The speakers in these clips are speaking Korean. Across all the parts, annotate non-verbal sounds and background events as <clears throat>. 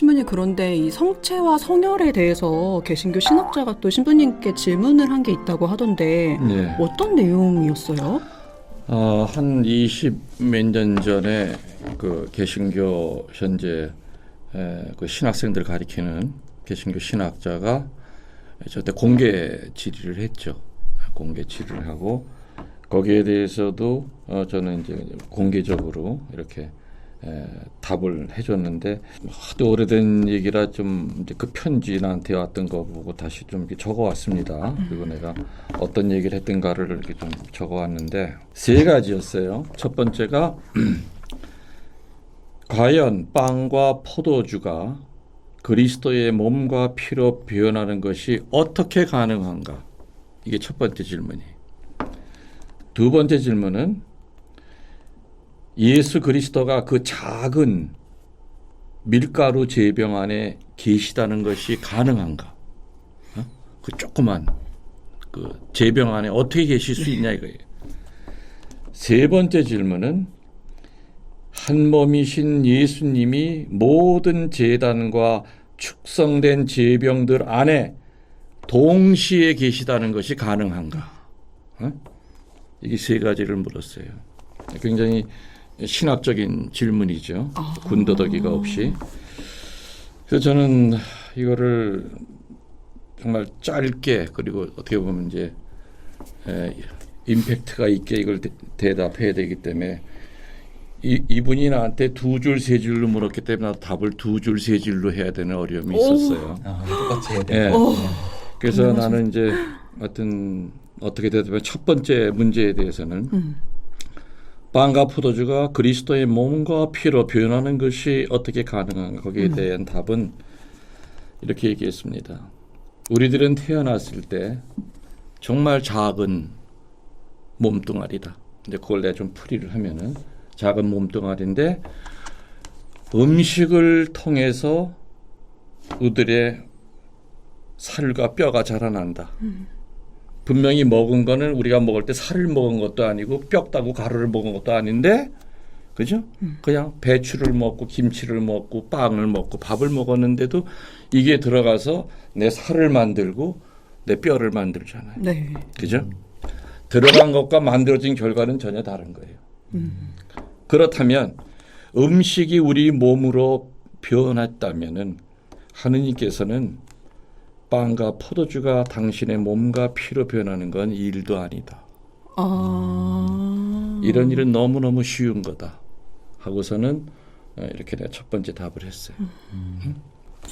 신부님 그런데 이 성체와 성혈에 대해서 개신교 신학자가 또 신부님께 질문을 한 게 있다고 하던데 예. 어떤 내용이었어요? 어, 한 20몇 년 전에 그 개신교 현재 에, 그 신학생들 가리키는 개신교 신학자가 저때 공개 질의를 했죠. 공개 질의를 하고 거기에 대해서도 어, 저는 이제 공개적으로 이렇게 에, 답을 해줬는데 하도 오래된 얘기라 좀 이제 그 편지 나한테 왔던 거 보고 다시 좀 적어왔습니다. 그리고 내가 어떤 얘기를 했던가를 이렇게 좀 적어왔는데 세 가지였어요. 첫 번째가 <clears throat> 과연 빵과 포도주가 그리스도의 몸과 피로 변하는 것이 어떻게 가능한가? 이게 첫 번째 질문이. 두 번째 질문은 예수 그리스도가 그 작은 밀가루 제병 안에 계시다는 것이 가능한가? 어? 그 조그만 그 제병 안에 어떻게 계실 수 있냐 이거예요. 세 번째 질문은 한 몸이신 예수님이 모든 재단과 축성된 제병들 안에 동시에 계시다는 것이 가능한가? 어? 이게 세 가지를 물었어요. 굉장히 신학적인 질문이죠. 군더더기가 없이. 그래서 저는 이거를 정말 짧게 그리고 어떻게 보면 이제 에, 임팩트가 있게 이걸 대, 대답해야 되기 때문에 이, 이분이 나한테 두 줄 세 줄로 물었기 때문에 나도 답을 두 줄 세 줄로 해야 되는 어려움이 있었어요. 아, 똑같이 해야 예. 돼. 그래서 나는 이제 어떤 어떻게 되든 첫 번째 문제에 대해서는 음. 빵과 포도주가 그리스도의 몸과 피로 변하는 것이 어떻게 가능한가 거기에 대한 답은 이렇게 얘기했습니다. 우리들은 태어났을 때 정말 작은 몸뚱아리다. 이제 그걸 내가 좀 풀이를 하면은 작은 몸뚱아리인데 음식을 통해서 우들의 살과 뼈가 자라난다. 분명히 먹은 거는 우리가 먹을 때 살을 먹은 것도 아니고 뼈 따고 가루를 먹은 것도 아닌데 그죠? 그냥 배추를 먹고 김치를 먹고 빵을 먹고 밥을 먹었는데도 이게 들어가서 내 살을 만들고 내 뼈를 만들잖아요. 네. 그죠? 들어간 것과 만들어진 결과는 전혀 다른 거예요. 그렇다면 음식이 우리 몸으로 변했다면은 하느님께서는 빵과 포도주가 당신의 몸과 피로 변하는 건 일도 아니다. 아. 이런 일은 너무너무 쉬운 거다. 하고서는 어, 이렇게 내가 첫 번째 답을 했어요. 음.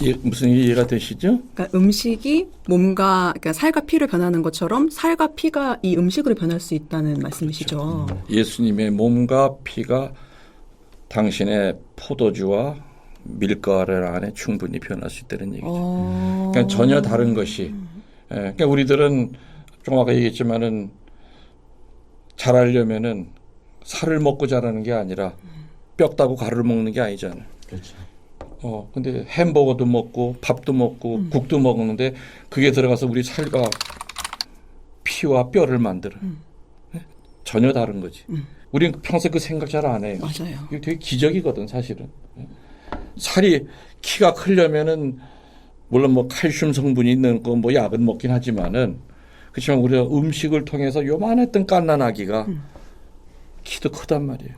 이- 무슨 이해가 되시죠? 그러니까 음식이 몸과 그러니까 살과 피를 변하는 것처럼 살과 피가 이 음식으로 변할 수 있다는 말씀이시죠. 예수님의 몸과 피가 당신의 포도주와 밀가루 안에 충분히 변할 수 있다는 얘기죠. 어. 그러니까 전혀 다른 것이. 예, 그러니까 우리들은 좀 아까 얘기했지만은 잘하려면은 살을 먹고 자라는 게 아니라 뼈 따고 가루를 먹는 게 아니잖아요. 그렇죠. 어, 근데 햄버거도 먹고 밥도 먹고 국도 먹는데 그게 들어가서 우리 살과 피와 뼈를 만들어. 예? 전혀 다른 거지. 우리는 평소에 그 생각 잘 안 해요. 맞아요. 이거 되게 기적이거든, 사실은. 예. 살이 키가 크려면은 물론 뭐 칼슘 성분이 있는 거 뭐 약은 먹긴 하지만은 그렇지만 우리가 음식을 통해서 요만했던 깐난아기가 키도 크단 말이에요.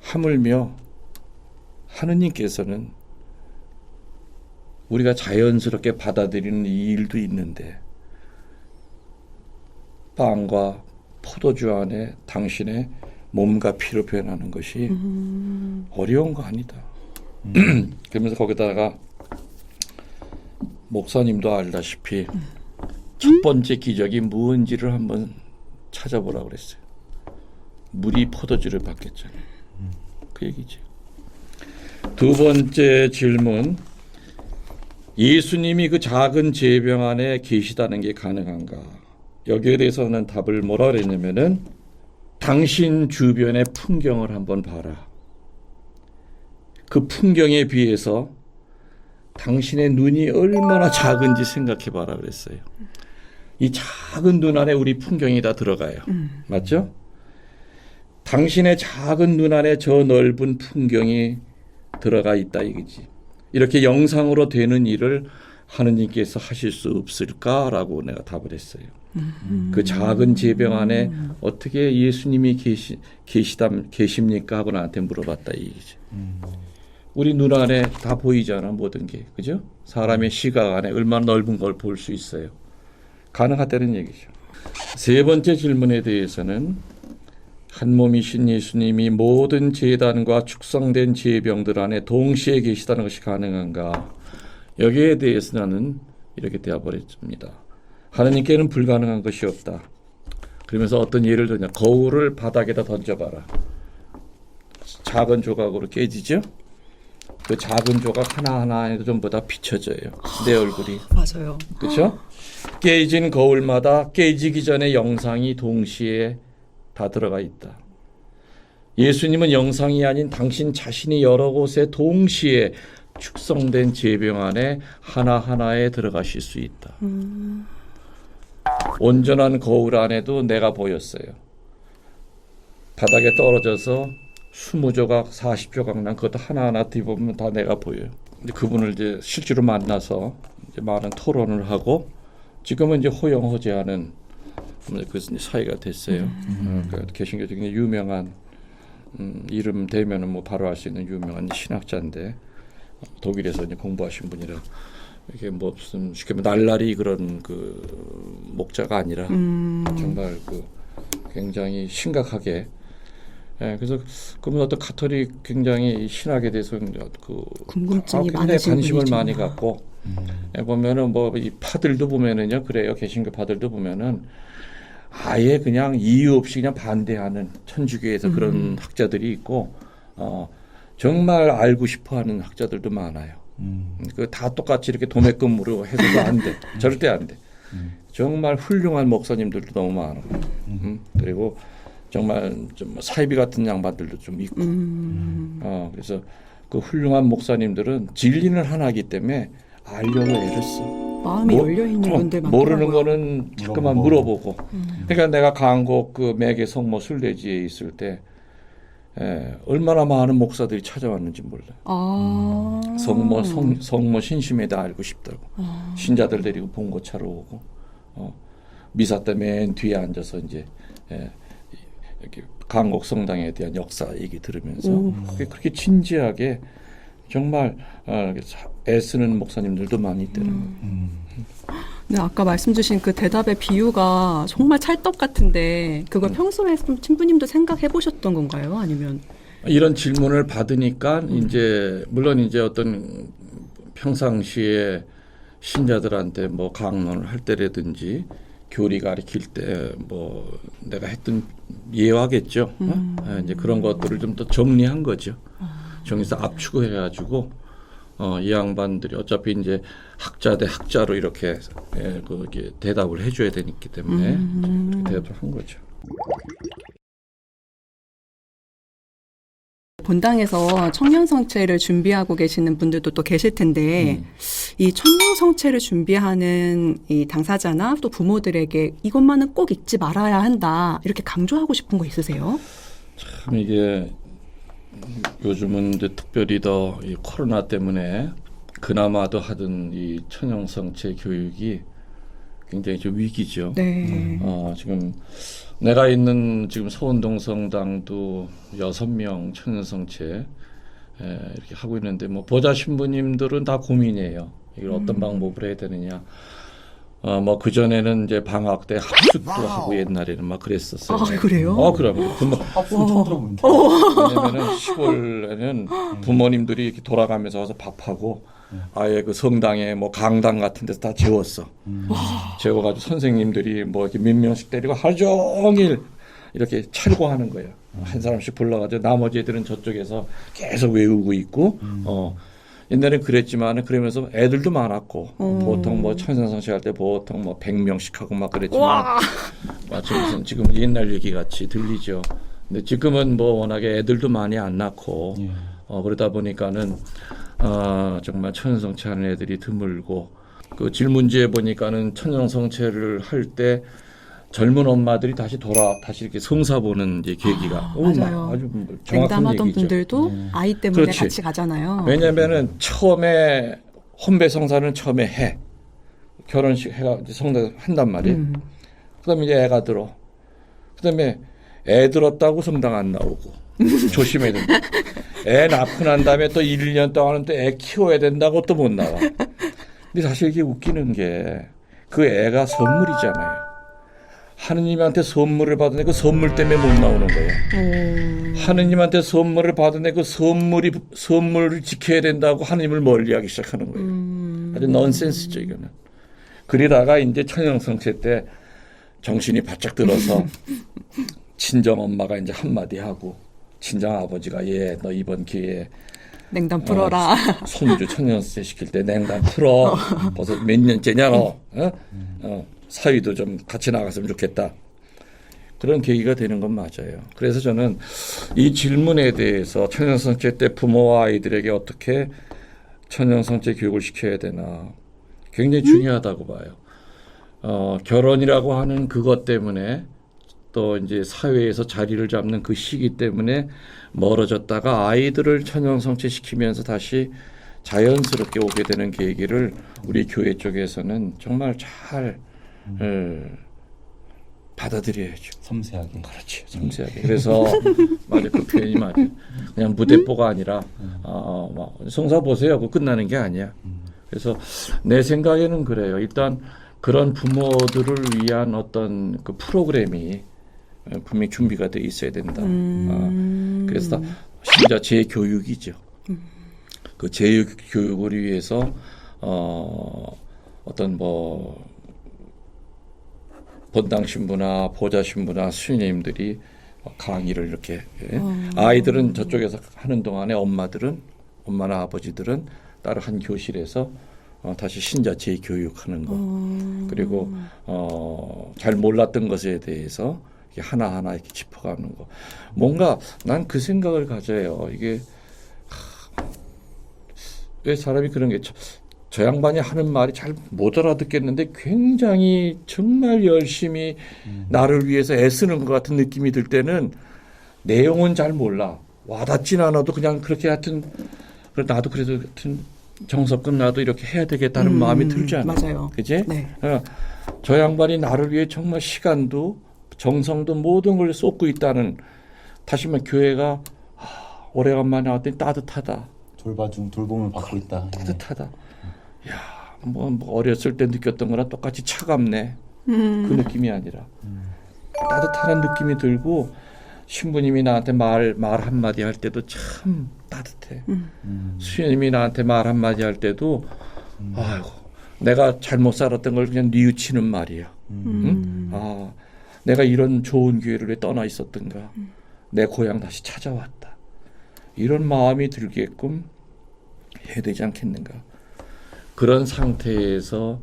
하물며 하느님께서는 우리가 자연스럽게 받아들이는 이 일도 있는데 빵과 포도주 안에 당신의 몸과 피로 변하는 것이 어려운 거 아니다. <clears throat> 그러면서 거기다가 목사님도 알다시피 첫 번째 기적이 무언지를 한번 찾아보라고 그랬어요. 물이 포도주를 바뀌었잖아요. 그 얘기죠. 두 번째 질문. 예수님이 그 작은 제병 안에 계시다는 게 가능한가? 여기에 대해서는 답을 뭐라 그랬냐면은 당신 주변의 풍경을 한번 봐라. 그 풍경에 비해서 당신의 눈이 얼마나 작은지 생각해 봐라 그랬어요. 이 작은 눈 안에 우리 풍경이 다 들어가요. 맞죠? 당신의 작은 눈 안에 저 넓은 풍경이 들어가 있다 이거지. 이렇게 영상으로 되는 일을 하느님께서 하실 수 없을까라고 내가 답을 했어요. 그 작은 제병 안에 어떻게 예수님이 계시 계시다 계십니까 하고 나한테 물어봤다 이 얘기죠. 우리 눈 안에 다 보이잖아 모든 게 그죠? 사람의 시각 안에 얼마나 넓은 걸 볼 수 있어요. 가능하다는 얘기죠. 세 번째 질문에 대해서는 한 몸이신 예수님이 모든 재단과 축성된 제병들 안에 동시에 계시다는 것이 가능한가? 여기에 대해서 나는 이렇게 대답을 했습니다. 하나님께는 불가능한 것이 없다. 그러면서 어떤 예를 들냐 거울을 바닥에다 던져봐라. 작은 조각으로 깨지죠? 그 작은 조각 하나하나에도 전부 다 비춰져요. 내 얼굴이. 맞아요. 그렇죠? 깨진 거울마다 깨지기 전에 영상이 동시에 다 들어가 있다. 예수님은 영상이 아닌 당신 자신이 여러 곳에 동시에 축성된 제병 안에 하나하나에 들어가실 수 있다. 온전한 거울 안에도 내가 보였어요. 바닥에 떨어져서 20조각, 40조각 난 그것도 하나하나 뒤보면 다 내가 보여요. 근데 그분을 이제 실제로 만나서 이제 많은 토론을 하고 지금은 이제 호영호재하는 그 사이가 됐어요. 어, 그 개신교 중에 유명한 음, 이름 대면은 뭐 바로 알 수 있는 유명한 신학자인데 독일에서 이제 공부하신 분이라 이게 뭐 무슨 쉽게 말하면 날라리 그런 그 목자가 아니라 정말 그 굉장히 심각하게 예, 그래서 그분 어떤 카톨릭 굉장히 신학에 대해서 그 궁금증이 굉장히 많으신 관심을 분이죠. 많이 갖고 예, 보면은 뭐 이 파들도 보면은요 그래요 개신교 파들도 보면은 아예 그냥 이유 없이 그냥 반대하는 천주교에서 음. 그런 학자들이 있고 어 정말 알고 싶어하는 학자들도 많아요. 음. 그다 똑같이 이렇게 도매금으로 해서도 안 돼. <laughs> 절대 안 돼. 정말 훌륭한 목사님들도 너무 많아. 음, 그리고 정말 좀 사이비 같은 양반들도 좀 있고. 음. 어, 그래서 그 훌륭한 목사님들은 진리는 하나이기 때문에 알려고 애를 써. 마음이 뭐- 열려 있는 분들 모르는 많더라고요. 거는 자꾸만 물어보고. 물어보고. 그러니까 내가 강곡 그 매개 성모 순례지에 있을 때 에, 얼마나 많은 목사들이 찾아왔는지 몰라요. 아. 성모 성, 성모 신심에 다 알고 싶다고 신자들 데리고 봉고차로 오고 어, 미사 때맨 뒤에 앉아서 이제 예, 이렇게 강곡 성당에 대한 역사 얘기 들으면서 그게 그렇게 진지하게 정말 어, 애쓰는 목사님들도 많이 있더라고요. 네, 아까 말씀 주신 그 대답의 비유가 정말 찰떡 같은데 그걸 음. 평소에 좀 신부님도 생각해 보셨던 건가요? 아니면 이런 질문을 받으니까 이제 물론 이제 어떤 평상시에 신자들한테 뭐 강론을 할 때라든지 교리 가르칠 때 뭐 내가 했던 예화겠죠. 어? 예, 이제 그런 것들을 좀 더 정리한 거죠. 정리해서 압축을 해가지고 어, 이 양반들이 어차피 이제 학자 대 학자로 이렇게 예, 그게 대답을 해줘야 되기 때문에 그렇게 대답을 한 거죠. 본당에서 청년 성체를 준비하고 계시는 분들도 또 계실 텐데 음. 이 청년 성체를 준비하는 이 당사자나 또 부모들에게 이것만은 꼭 잊지 말아야 한다 이렇게 강조하고 싶은 거 있으세요? 참 이게 요즘은 이제 특별히 더 이 코로나 때문에 그나마도 하던 이 천연성체 교육이 굉장히 좀 위기죠. 네. 어, 지금 내가 있는 지금 서운동 성당도 여섯 명 천연성체 에, 이렇게 하고 있는데 뭐 보좌 신부님들은 다 고민이에요. 이걸 어떤 방법으로 해야 되느냐. 어, 뭐 그전에는 이제 방학 때 합숙도 하고 옛날에는 막 그랬었어요. 아, 그래요? 어, 그럼. 부모, 처음 들어보는데. 왜냐면은 시골에는 부모님들이 이렇게 돌아가면서 와서 밥하고 아예 그 성당에 뭐 강당 같은 데서 다 재웠어. 재워가지고 선생님들이 뭐 이렇게 몇 명씩 데리고 하루 종일 이렇게 찰고하는 거예요. 한 사람씩 불러가지고 나머지 애들은 저쪽에서 계속 외우고 있고 어. 옛날엔 그랬지만 그러면서 애들도 많았고 보통 뭐 천선성시 할 때 보통 뭐 100명씩 하고 막 그랬지만 마치 무슨 지금 옛날 얘기 같이 들리죠. 근데 지금은 뭐 워낙에 애들도 많이 안 낳고 예. 어 그러다 보니까는 어 정말 천연성체 하는 애들이 드물고 그 질문지에 보니까는 천연성체를 할 때 젊은 엄마들이 다시 돌아 다시 이렇게 성사 보는 이제 계기가 아, 어, 맞아요. 아주 뭐 정확한 얘기죠. 분들도 네. 아이 때문에 그렇지. 같이 가잖아요. 왜냐면은 처음에 혼배 성사는 처음에 해 결혼식 해가 이제 성사 한단 말이에요. 음. 그다음에 이제 애가 들어. 그다음에 애 들었다고 성당 안 나오고 조심해야 된다. <laughs> 애 낳고 난 다음에 또 1, 2년 동안은 또 애 키워야 된다고 또 못 나와. 근데 사실 이게 웃기는 게 그 애가 선물이잖아요. 하느님한테 선물을 받은데 그 선물 때문에 못 나오는 거예요. 오. 하느님한테 선물을 받은데 그 선물이 선물을 지켜야 된다고 하느님을 멀리하기 시작하는 거예요. 음. 아주 넌센스죠 이거는. 그러다가 이제 천연성체 때 정신이 바짝 들어서 <laughs> 친정 엄마가 이제 한마디 하고 친정 아버지가 얘너 이번 기회에 냉담 풀어라. 손주 천연세 시킬 때 냉담 풀어. <laughs> 벌써 몇 년째냐 너. 어? 어, 사위도 좀 같이 나갔으면 좋겠다. 그런 계기가 되는 건 맞아요. 그래서 저는 이 질문에 대해서 천연성체 때 부모와 아이들에게 어떻게 천연성체 교육을 시켜야 되나 굉장히 중요하다고 봐요. 어, 결혼이라고 하는 그것 때문에 또 이제 사회에서 자리를 잡는 그 시기 때문에 멀어졌다가 아이들을 천연성체 시키면서 다시 자연스럽게 오게 되는 계기를 우리 교회 쪽에서는 정말 잘 어, 받아들여야죠. 섬세하게. 그렇지 섬세하게. 그래서 <laughs> 맞아 그 표현이 맞아. 그냥 무대뽀가 아니라 어, 뭐 성사 보세요. 그 끝나는 게 아니야. 그래서 내 생각에는 그래요. 일단 그런 부모들을 위한 어떤 그 프로그램이 어, 분명히 준비가 돼 있어야 된다. 음. 어, 그래서 진짜 재교육이죠. 그 재교육을 위해서 어, 어떤 뭐 본당 신부나 보좌 신부나 수녀님들이 강의를 이렇게 예. 아이들은 저쪽에서 하는 동안에 엄마들은 엄마나 아버지들은 따로 한 교실에서 어, 다시 신자 재교육하는 거 어. 그리고 어, 잘 몰랐던 것에 대해서 하나 하나 이렇게 짚어가는 거. 뭔가 난 그 생각을 가져요. 이게 하, 왜 사람이 그런 게저 양반이 하는 말이 잘 못 알아듣겠는데 굉장히 정말 열심히 나를 위해서 애쓰는 것 같은 느낌이 들 때는 내용은 잘 몰라. 와닿진 않아도 그냥 그렇게 하여튼 나도 그래도 하여튼 정석근 나도 이렇게 해야 되겠다는 음, 마음이 들지 않아. 맞아요. 그지? 네. 어, 저 양반이 나를 위해 정말 시간도 정성도 모든 걸 쏟고 있다는 다시 말해 교회가 아, 오래간만에 왔더니 따뜻하다. 돌봐준 돌봄을 받고 있다. 예. 따뜻하다. 야, 뭐, 뭐 어렸을 때 느꼈던 거랑 똑같이 차갑네. 음. 그 느낌이 아니라 따뜻한 느낌이 들고 신부님이 나한테 말 말 한마디 할 때도 참 따뜻해. 음. 수녀님이 나한테 말 한마디 할 때도 아이고 내가 잘못 살았던 걸 그냥 뉘우치는 말이야. 응? 아 내가 이런 좋은 기회를 왜 떠나 있었던가. 내 고향 다시 찾아왔다. 이런 마음이 들게끔 해야 되지 않겠는가. 그런 상태에서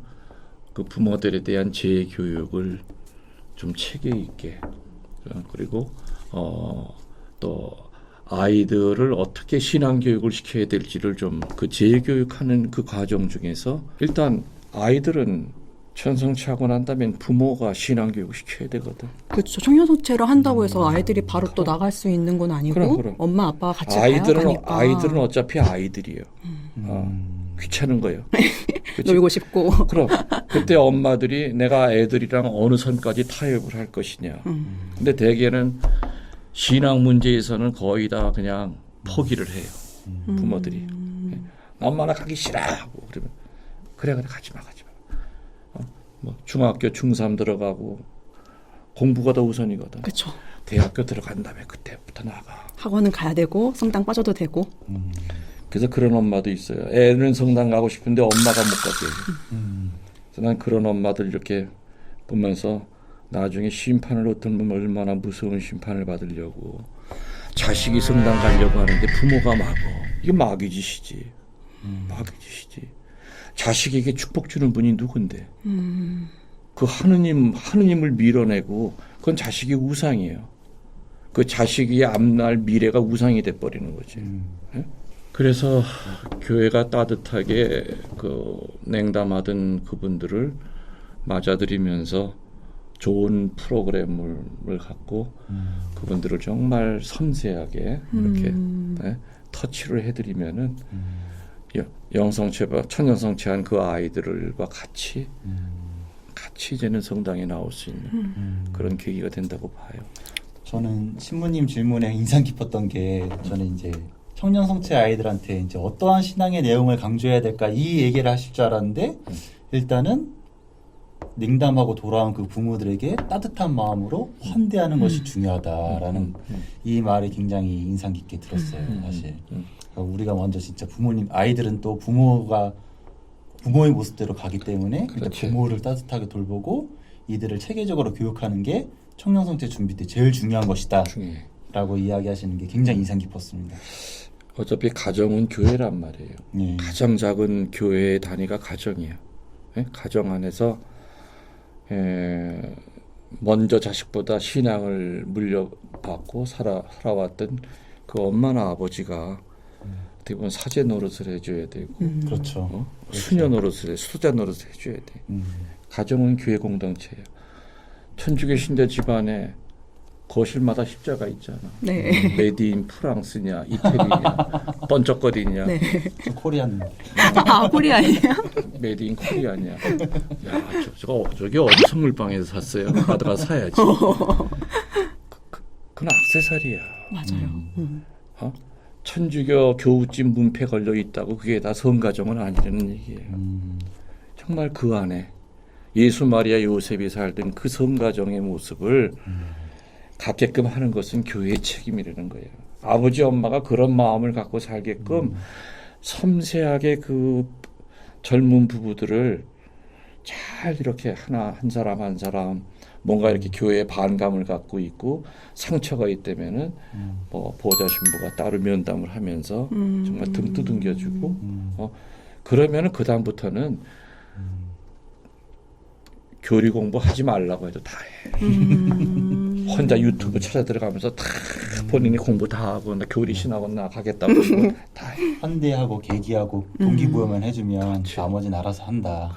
그 부모들에 대한 재교육을 좀 체계 있게 어, 그리고 어, 또 아이들을 어떻게 신앙 교육을 시켜야 될지를 좀 그 재교육하는 그 과정 중에서 일단 아이들은 천성치하고 난 다음엔 부모가 신앙 교육을 시켜야 되거든. 그렇죠. 청년소체로 한다고 해서 아이들이 바로 또 나갈 수 있는 건 아니고 그럼, 그럼. 엄마 아빠가 같이 아이들은 가야 가니까 아이들은 어차피 아이들이에요. 어, 귀찮은 거예요. <laughs> 그치? 놀고 싶고 그럼 그때 엄마들이 내가 애들이랑 어느 선까지 타협을 할 것이냐. 근데 대개는 신앙 문제에서는 거의 다 그냥 포기를 해요. 부모들이. 예. 나 엄마나 가기 싫어 하고 그러면 그래 그래 가지 마 가지 마. 어? 뭐 중학교 중3 들어가고 공부가 더 우선이거든. 그렇죠. 대학교 들어간 다음에 그때부터 나가. 학원은 가야 되고 성당 빠져도 되고 그래서 그런 엄마도 있어요. 애는 성당 가고 싶은데 엄마가 못 가게. 해요. 그래서 난 그런 엄마들 이렇게 보면서 나중에 심판을 얻으면 얼마나 무서운 심판을 받으려고 자식이 성당 가려고 하는데 부모가 막어. 이게 마귀 짓이지. 마귀 짓이지. 자식에게 축복 주는 분이 누군데? 그 하느님 하느님을 밀어내고 그건 자식이 우상이에요. 그 자식이 앞날 미래가 우상이 돼 버리는 거지. 예? 그래서 교회가 따뜻하게 그 냉담하던 그분들을 맞아들이면서 좋은 프로그램을 갖고 음. 그분들을 정말 섬세하게 이렇게 음. 네, 터치를 해드리면은 음. 여- 영성체와 천연성 체한 그 아이들과 같이 음. 같이 이제는 성당에 나올 수 있는 음. 그런 계기가 된다고 봐요. 저는 신부님 질문에 인상 깊었던 게 저는 이제 청년 성체 아이들한테 이제 어떠한 신앙의 내용을 강조해야 될까 이 얘기를 하실 줄 알았는데 일단은 냉담하고 돌아온 그 부모들에게 따뜻한 마음으로 환대하는 것이 중요하다라는 음, 음, 이 말이 굉장히 인상 깊게 들었어요 음, 사실. 음. 우리가 먼저 진짜 부모님 아이들은 또 부모가 부모의 모습대로 가기 때문에 그렇지. 부모를 따뜻하게 돌보고 이들을 체계적으로 교육하는 게 청년 성체 준비 때 제일 중요한 것이다. 중요해. 라고 이야기하시는 게 굉장히 인상 깊었습니다. 어차피 가정은 교회란 말이에요. 예. 가장 작은 교회의 단위가 가정이에요. 예? 가정 안에서 에, 먼저 자식보다 신앙을 물려받고 살아, 살아왔던 그 엄마나 아버지가 어떻게 보면 사제 노릇을 해줘야 되고 음. 그렇죠. 어? 수녀 노릇을 해, 수자 노릇을 해줘야 돼. 음. 가정은 교회 공동체예요. 천주교 신자 집안에 거실마다 십자가 있잖아. 네. 메디인 프랑스냐, 이태리냐, <laughs> 번쩍거리냐, 네. 저 코리안 아, 코리아예요? <laughs> 메디인 코리아냐. 야, 저, 저거 저기 어디 선물방에서 샀어요? 가다가 사야지. <laughs> 그, 그, 그 건 악세사리야. 맞아요. 음. 어? 천주교 교우집 문패 걸려 있다고 그게 다 성가정은 아니라는 얘기예요. 음. 정말 그 안에 예수 마리아 요셉이 살던 그 성가정의 모습을 갖게끔 하는 것은 교회의 책임이라는 거예요. 아버지 엄마가 그런 마음을 갖고 살게끔 섬세하게 그 젊은 부부들을 잘 이렇게 하나 한 사람 한 사람 뭔가 이렇게 교회에 반감을 갖고 있고 상처가 있다면은 음. 뭐 보호자 신부가 따로 면담을 하면서 음. 정말 등 두둥겨주고 음. 어 그러면은 그 다음부터는 교리 공부 하지 말라고 해도 다 해. 음. <laughs> 혼자 유튜브 찾아 들어가면서 다 본인이 공부 다 하고 나 교리 신학원 나 가겠다고 <laughs> 다 해. 환대하고 계기하고 동기부여만 해주면 나머지는 알아서 한다.